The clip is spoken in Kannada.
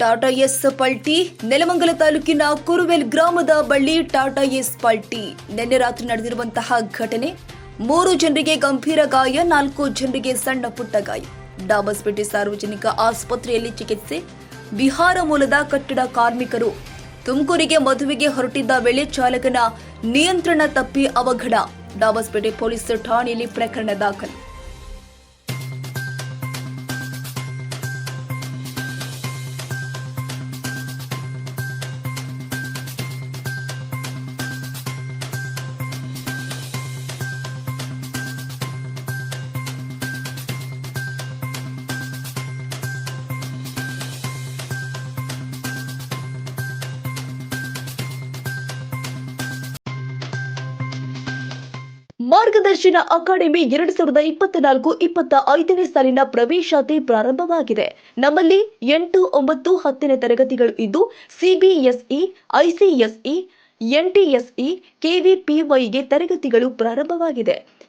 ಟಾಟಾ ಎಸ್ ಪಲ್ಟಿ, ನೆಲಮಂಗಲ ತಾಲೂಕಿನ ಕುರುವೆಲ್ ಗ್ರಾಮದ ಬಳಿ ಟಾಟಾ ಎಸ್ ಪಲ್ಟಿ. ನಿನ್ನೆ ರಾತ್ರಿ ನಡೆದಿರುವಂತಹ ಘಟನೆ, ಮೂರು ಜನರಿಗೆ ಗಂಭೀರ ಗಾಯ, ನಾಲ್ಕು ಜನರಿಗೆ ಸಣ್ಣ ಪುಟ್ಟ ಗಾಯ. ಡಾಬಸ್ಪೇಟೆ ಸಾರ್ವಜನಿಕ ಆಸ್ಪತ್ರೆಯಲ್ಲಿ ಚಿಕಿತ್ಸೆ ಬಿಹಾರ ಮೂಲದ ಕಟ್ಟಡ ಕಾರ್ಮಿಕರು. ತುಮಕೂರಿಗೆ ಮದುವೆಗೆ ಹೊರಟಿದ್ದ ವೇಳೆ ಚಾಲಕನ ನಿಯಂತ್ರಣ ತಪ್ಪಿ ಅವಘಡ. ಡಾಬಸ್ಪೇಟೆ ಪೊಲೀಸ್ ಠಾಣೆಯಲ್ಲಿ ಪ್ರಕರಣ ದಾಖಲು. ಮಾರ್ಗದರ್ಶನ ಅಕಾಡೆಮಿ ಎರಡ್ ಸಾವಿರದ ಇಪ್ಪತ್ನಾಲ್ಕು ಇಪ್ಪತ್ತ ಐದನೇ ಸಾಲಿನ ಪ್ರವೇಶಾತಿ ಪ್ರಾರಂಭವಾಗಿದೆ. ನಮ್ಮಲ್ಲಿ ಎಂಟು ಒಂಬತ್ತು ಹತ್ತನೇ ತರಗತಿಗಳು ಇದ್ದು ಸಿಬಿಎಸ್ಇ ಐಸಿಎಸ್ಇ ಎನ್ಟಿಎಸ್ಇ ಕೆವಿಪಿವೈಗೆ ತರಗತಿಗಳು ಪ್ರಾರಂಭವಾಗಿದೆ.